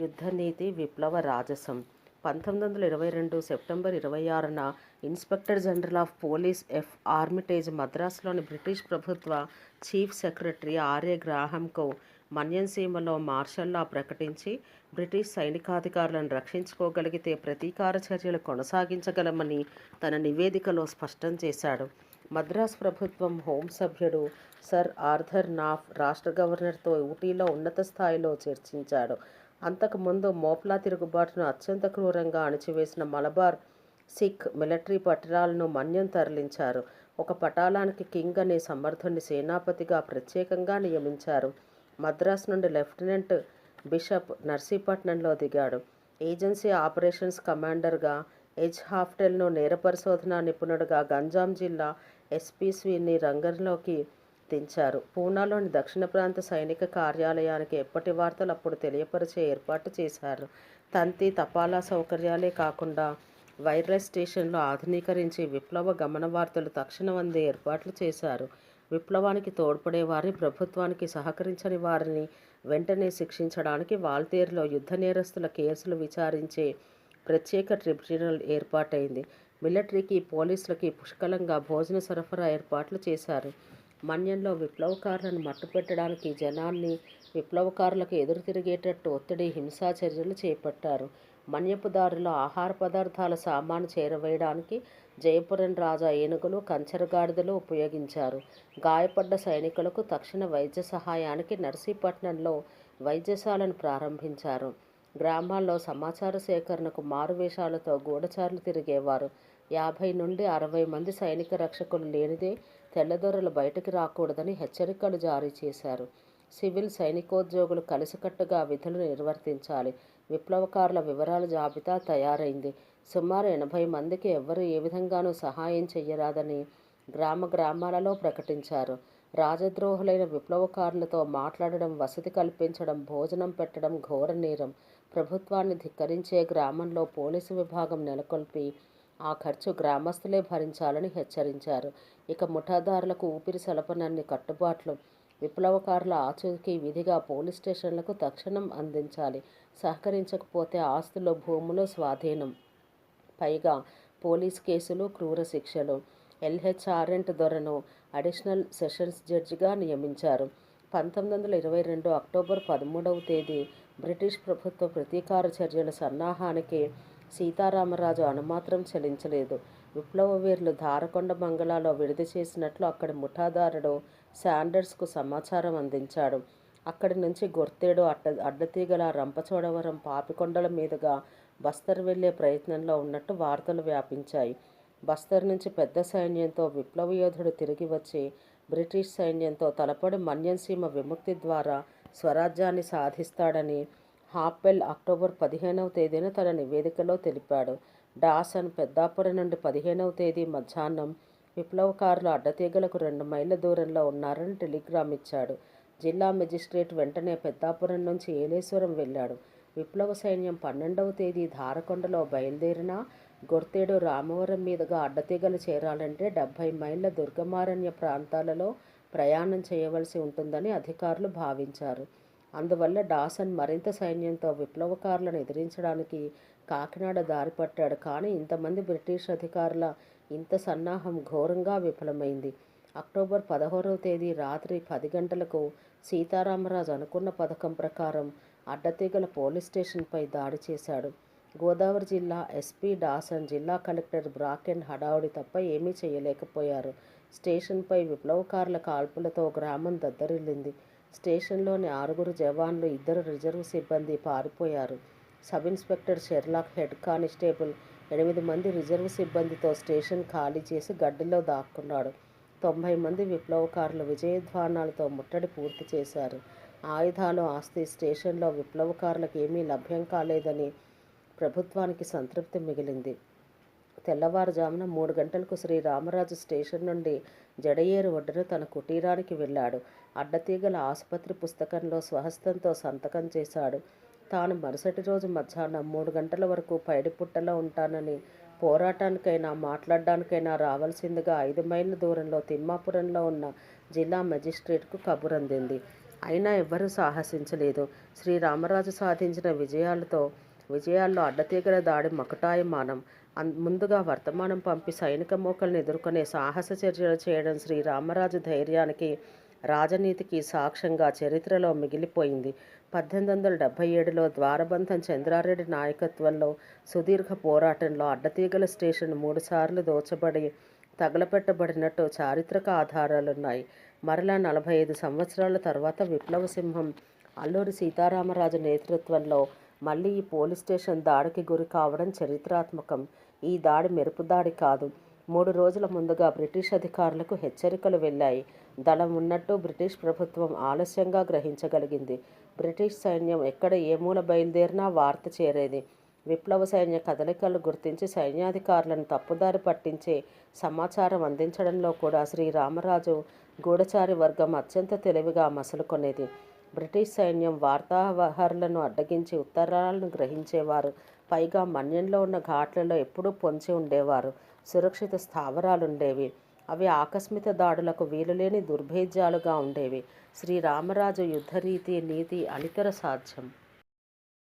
యుద్ధనీతి విప్లవ రాజసం. పంతొమ్మిది వందల ఇరవై రెండు సెప్టెంబర్ ఇరవై ఆరున inspector general of police F Armitage మద్రాసులోని British ప్రభుత్వ చీఫ్ సెక్రటరీ ఆర్ఏ గ్రాహంకు మన్యంసీమలో మార్షల్ లా ప్రకటించి బ్రిటిష్ సైనికాధికారులను రక్షించుకోగలిగితే ప్రతీకార చర్యలు కొనసాగించగలమని తన నివేదికలో స్పష్టం చేశాడు. మద్రాస్ ప్రభుత్వం హోం సభ్యుడు సర్ ఆర్థర్ నాఫ్ రాష్ట్ర గవర్నర్తో ఊటీలో ఉన్నత స్థాయిలో చర్చించాడు. అంతకుముందు మోప్లా తిరుగుబాటును అత్యంత క్రూరంగా అణిచివేసిన మలబార్ సిక్ మిలిటరీ పట్టణాలను మన్యం తరలించారు. ఒక పటాలానికి కింగ్ అనే సమర్థుని సేనాపతిగా ప్రత్యేకంగా నియమించారు. మద్రాస్ నుండి లెఫ్టినెంట్ బిషప్ నర్సీపట్నంలో దిగాడు. ఏజెన్సీ ఆపరేషన్స్ కమాండర్గా ఎజ్ హాఫ్టెల్ను నేర పరిశోధన నిపుణుడిగా గంజాం జిల్లా ఎస్పీస్వీని రంగంలోకి దించారు పూనాలోని దక్షిణ ప్రాంత సైనిక కార్యాలయానికి ఎప్పటి వార్తలు అప్పుడు తెలియపరిచే ఏర్పాటు చేశారు. తంతి తపాలా సౌకర్యాలే కాకుండా వైర్లెస్ స్టేషన్లు ఆధునీకరించి విప్లవ గమన వార్తలు తక్షణం అందే ఏర్పాట్లు చేశారు. విప్లవానికి తోడ్పడే వారిని ప్రభుత్వానికి సహకరించని వారిని వెంటనే శిక్షించడానికి వాల్తేరులో యుద్ధ నేరస్తుల కేసులు విచారించే ప్రత్యేక ట్రిబ్యునల్ ఏర్పాటైంది. మిలిటరీకి పోలీసులకి పుష్కలంగా భోజన సరఫరా ఏర్పాట్లు చేశారు. మన్యంలో విప్లవకారులను మట్టుపెట్టడానికి జనాన్ని విప్లవకారులకు ఎదురు తిరిగేటట్టు ఒత్తిడి హింసా చర్యలు చేపట్టారు. మన్యపు దారిలో ఆహార పదార్థాల సామాను చేరవేయడానికి జయపురం రాజా ఏనుగులు కంచరగాడిదలు ఉపయోగించారు. గాయపడ్డ సైనికులకు తక్షణ వైద్య సహాయానికి నర్సీపట్నంలో వైద్యశాలను ప్రారంభించారు. గ్రామాల్లో సమాచార సేకరణకు మారువేషాలతో గూఢచారులు తిరిగేవారు. యాభై నుండి అరవై మంది సైనిక రక్షకులు లేనిదే తెల్లదొరలు బయటకు రాకూడదని హెచ్చరికలు జారీ చేశారు. సివిల్ సైనికోద్యోగులు కలిసికట్టుగా విధులు నిర్వర్తించాలి. విప్లవకారుల వివరాల జాబితా తయారైంది. సుమారు ఎనభై మందికి ఎవ్వరు ఏ విధంగానూ సహాయం చెయ్యరాదని గ్రామ గ్రామాలలో ప్రకటించారు. రాజద్రోహులైన విప్లవకారులతో మాట్లాడడం వసతి కల్పించడం భోజనం పెట్టడం ఘోర నేరం. ప్రభుత్వాన్ని ధిక్కరించే గ్రామంలో పోలీసు విభాగం నెలకొల్పి ఆ ఖర్చు గ్రామస్తులే భరించాలని హెచ్చరించారు. ఇక ముఠాదారులకు ఊపిరి సలపనన్ని కట్టుబాట్లు విప్లవకారుల ఆచూకీ విధిగా పోలీస్ స్టేషన్లకు తక్షణం అందించాలి. సహకరించకపోతే ఆస్తులు భూములు స్వాధీనం. పైగా పోలీస్ కేసులు క్రూర శిక్షలు ఎల్హెచ్ఆర్ఎంట్ దొరను అడిషనల్ సెషన్స్ జడ్జిగా నియమించారు. పంతొమ్మిది వందల ఇరవై రెండు అక్టోబర్ పదమూడవ తేదీ బ్రిటిష్ ప్రభుత్వ ప్రతీకార చర్యల సన్నాహానికి సీతారామరాజు అనుమాత్రం చెలించలేదు. విప్లవ వీరులు ధారకొండ బంగళాలో విడుదల చేసినట్లు అక్కడి ముఠాదారుడు శాండర్స్కు సమాచారం అందించాడు. అక్కడి నుంచి గొర్తేడు అడ్డ అడ్డతీగల రంపచోడవరం పాపికొండల మీదుగా బస్తర్ వెళ్ళే ప్రయత్నంలో ఉన్నట్టు వార్తలు వ్యాపించాయి. బస్తర్ నుంచి పెద్ద సైన్యంతో విప్లవ యోధుడు తిరిగి వచ్చి బ్రిటిష్ సైన్యంతో తలపడి మన్యన్సీమ విముక్తి ద్వారా స్వరాజ్యాన్ని సాధిస్తాడని హాపెల్ అక్టోబర్ పదిహేనవ తేదీన తన నివేదికలో తెలిపాడు. డాసన్ పెద్దాపురం నుండి పదిహేనవ తేదీ మధ్యాహ్నం విప్లవకారులు అడ్డతీగలకు రెండు మైళ్ళ దూరంలో ఉన్నారని టెలిగ్రామ్ ఇచ్చాడు. జిల్లా మెజిస్ట్రేట్ వెంటనే పెద్దాపురం నుంచి ఏలేశ్వరం వెళ్ళాడు. విప్లవ సైన్యం పన్నెండవ తేదీ ధారకొండలో బయలుదేరినా గొర్తేడు రామవరం మీదుగా అడ్డతీగలు చేరాలంటే డెబ్భై మైళ్ళ దుర్గమారణ్య ప్రాంతాలలో ప్రయాణం చేయవలసి ఉంటుందని అధికారులు భావించారు. అందువల్ల డాసన్ మరింత సైన్యంతో విప్లవకారులను ఎదిరించడానికి కాకినాడ దారిపట్టాడు. కానీ ఇంతమంది బ్రిటిష్ అధికారుల ఇంత సన్నాహం ఘోరంగా విఫలమైంది. అక్టోబర్ పదహారవ తేదీ రాత్రి పది గంటలకు సీతారామరాజు అనుకున్న పథకం ప్రకారం అడ్డతీగల పోలీస్ స్టేషన్పై దాడి చేశాడు. గోదావరి జిల్లా ఎస్పీ డాసన్ జిల్లా కలెక్టర్ బ్రాకెన్ హడావుడి తప్ప ఏమీ చేయలేకపోయారు. స్టేషన్పై విప్లవకారుల కాల్పులతో గ్రామం దద్దరిల్లింది. స్టేషన్లోని ఆరుగురు జవాన్లు ఇద్దరు రిజర్వ్ సిబ్బంది పారిపోయారు. Sub inspector Sherlock head constable ఎనిమిది మంది రిజర్వ్ సిబ్బందితో స్టేషన్ ఖాళీ చేసి గడ్డిలో దాక్కున్నాడు. తొంభై మంది విప్లవకారులు విజయధ్వానాలతో ముట్టడి పూర్తి చేశారు. ఆయుధాలు ఆస్తి స్టేషన్లో విప్లవకారులకు ఏమీ లభ్యం కాలేదని ప్రభుత్వానికి సంతృప్తి మిగిలింది. తెల్లవారుజామున మూడు గంటలకు శ్రీ రామరాజు స్టేషన్ నుండి జడయేరు ఒడ్డున తన కుటీరానికి వెళ్ళాడు. అడ్డతీగల ఆసుపత్రి పుస్తకంలో స్వహస్తంతో సంతకం చేశాడు. తాను మరుసటి రోజు మధ్యాహ్నం మూడు గంటల వరకు పైడిపుట్టలో ఉంటానని పోరాటానికైనా మాట్లాడడానికైనా రావాల్సిందిగా ఐదు మైళ్ళ దూరంలో తిమ్మాపురంలో ఉన్న జిల్లా మెజిస్ట్రేట్కు కబురందింది. అయినా ఎవ్వరూ సాహసించలేదు. శ్రీరామరాజు సాధించిన విజయాలతో విజయాల్లో అడ్డతీగల దాడి మకటాయమానం. అన్ ముందుగా వర్తమానం పంపి సైనిక మోకల్ని ఎదుర్కొనే సాహస చర్యలు చేయడం శ్రీరామరాజు ధైర్యానికి రాజనీతికి సాక్ష్యంగా చరిత్రలో మిగిలిపోయింది. పద్దెనిమిది వందల డెబ్భై ఏడులో ద్వారబంధం చంద్రారెడ్డి నాయకత్వంలో సుదీర్ఘ పోరాటంలో అడ్డతీగల స్టేషన్ మూడుసార్లు దోచబడి తగలపెట్టబడినట్టు చారిత్రక ఆధారాలున్నాయి. మరలా నలభై ఐదు సంవత్సరాల తర్వాత విప్లవ సింహం అల్లూరి సీతారామరాజు నేతృత్వంలో మళ్ళీ ఈ పోలీస్ స్టేషన్ దాడికి గురి కావడం చరిత్రాత్మకం. ఈ దాడి మెరుపు దాడి కాదు. మూడు రోజుల ముందుగా బ్రిటిష్ అధికారులకు హెచ్చరికలు వెళ్ళాయి. దళం ఉన్నట్టు బ్రిటిష్ ప్రభుత్వం ఆలస్యంగా గ్రహించగలిగింది. బ్రిటిష్ సైన్యం ఎక్కడ ఏ మూల బయలుదేరినా వార్త చేరేది. విప్లవ సైన్య కదలికలు గుర్తించి సైన్యాధికారులను తప్పుదారి పట్టించే సమాచారం అందించడంలో కూడా శ్రీరామరాజు గూఢచారి వర్గం అత్యంత తెలివిగా మసలుకొనేది. బ్రిటిష్ సైన్యం వార్తావహరులను అడ్డగించి ఉత్తరాలను గ్రహించేవారు పైగా మన్యంలో ఉన్న ఘాట్లలో ఎప్పుడూ పొంచి ఉండేవారు. సురక్షిత స్థావరాలుండేవి. అవి ఆకస్మిక దాడులకు వీలులేని దుర్భేద్యాలుగా ఉండేవి. శ్రీరామరాజు యుద్ధరీతి నీతి అనితర సాధ్యం.